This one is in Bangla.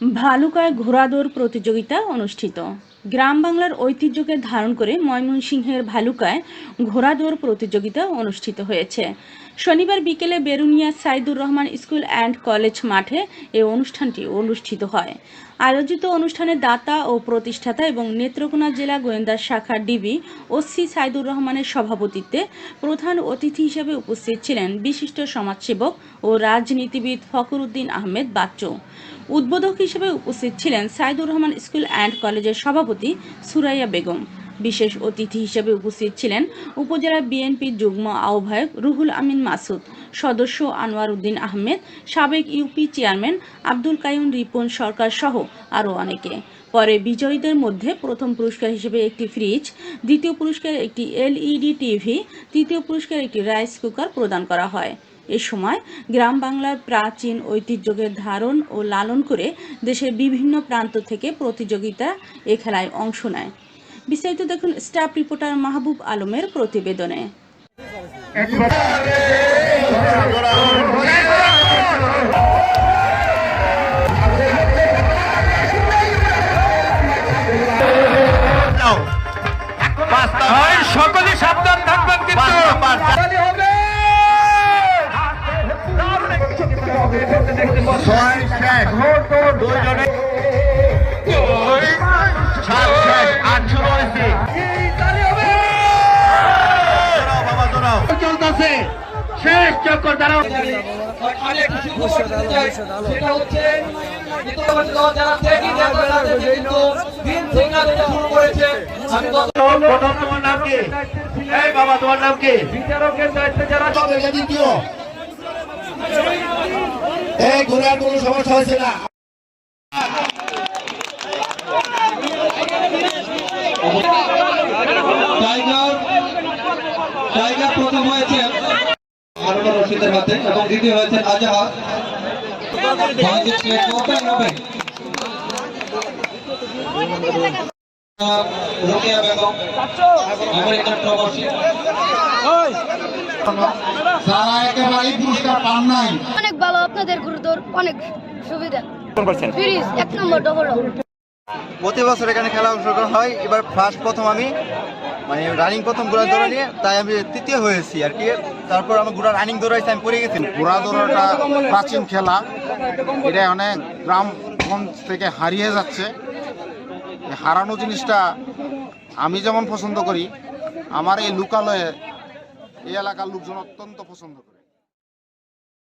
ভালুকায় ঘোড়াদৌড় প্রতিযোগিতা অনুষ্ঠিত। গ্রাম বাংলার ঐতিহ্যকে ধারণ করে ময়মনসিংহের ভালুকায় ঘোড়াদৌড় প্রতিযোগিতা অনুষ্ঠিত হয়েছে। শনিবার বিকেলে Beruniya Saidur Rahman school and college মাঠে এই অনুষ্ঠানটি অনুষ্ঠিত হয়। আয়োজিত অনুষ্ঠানে দাতা ও প্রতিষ্ঠাতা এবং নেত্রকোনা জেলা গোয়েন্দা শাখা ডিবি ওসি সাইদুর রহমানের সভাপতিত্বে প্রধান অতিথি হিসেবে উপস্থিত ছিলেন বিশিষ্ট সমাজসেবক ও রাজনীতিবিদ ফখরুদ্দিন আহমেদ বাচ্চু। উদ্বোধক হিসেবে উপস্থিত ছিলেন সাইদুর রহমান স্কুল অ্যান্ড কলেজের সভাপতি সুরাইয়া বেগম। বিশেষ অতিথি হিসেবে উপস্থিত ছিলেন উপজেলা বিএনপির যুগ্ম আহ্বায়ক রুহুল আমিন মাসুদ, সদস্য আনোয়ার উদ্দিন আহমেদ, সাবেক ইউপি চেয়ারম্যান আব্দুল কাইম রিপন সরকার সহ আরও অনেকে। পরে বিজয়ীদের মধ্যে প্রথম পুরস্কার হিসেবে একটি ফ্রিজ, দ্বিতীয় পুরস্কার একটি এলইডি টিভি, তৃতীয় পুরস্কার একটি রাইস কুকার প্রদান করা হয়। এ সময় গ্রাম বাংলার প্রাচীন ঐতিহ্যকে ধারণ ও লালন করে দেশের বিভিন্ন প্রান্ত থেকে প্রতিযোগিতা এ খেলায় অংশ নেয়। বিস্তারিত দেখুন স্টাফ রিপোর্টার মাহবুব আলমের প্রতিবেদনে। ছয় শেষ দুজনে সাত শেষ আটশো রয়েছে বাবা চলতেছে শেষ চক্কর। সেটা হচ্ছে বিচারকের দায়িত্বে যারা দ্বিতীয় এই ঘোরার কোনো সমস্যা হয়েছে না? টাইগার টাইগার প্রথম হয়েছে হারুন রশিদের এবং দ্বিতীয় হয়েছে ওপেন রোকেয়া বেগম আমেরিকান প্রবাসী। যারা একেবারে পুরস্কার পান নাই। অনেক ভালো আপনাদের গুরুদর অনেক সুবিধা। ফ্রিজ এক নম্বর ডবল প্রতি বছর এখানে খেলা অংশগ্রহণ হয়। এবার ফার্স্ট প্রথম আমি মানে রানিং প্রথম ঘোড়া দৌড়া নিয়ে তাই আমি তৃতীয় হয়েছি আর কি। তারপর আমার ঘোড়া রানিং দৌড়াইছে আমি পড়ে গেছি। ঘোড়া দৌড়াটা প্রাচীন খেলা। এটা অনেক গ্রামগঞ্জ থেকে হারিয়ে যাচ্ছে। হারানো জিনিসটা আমি যেমন পছন্দ করি আমার এই লোকালয়ে এই এলাকার লোকজন অত্যন্ত পছন্দ করে।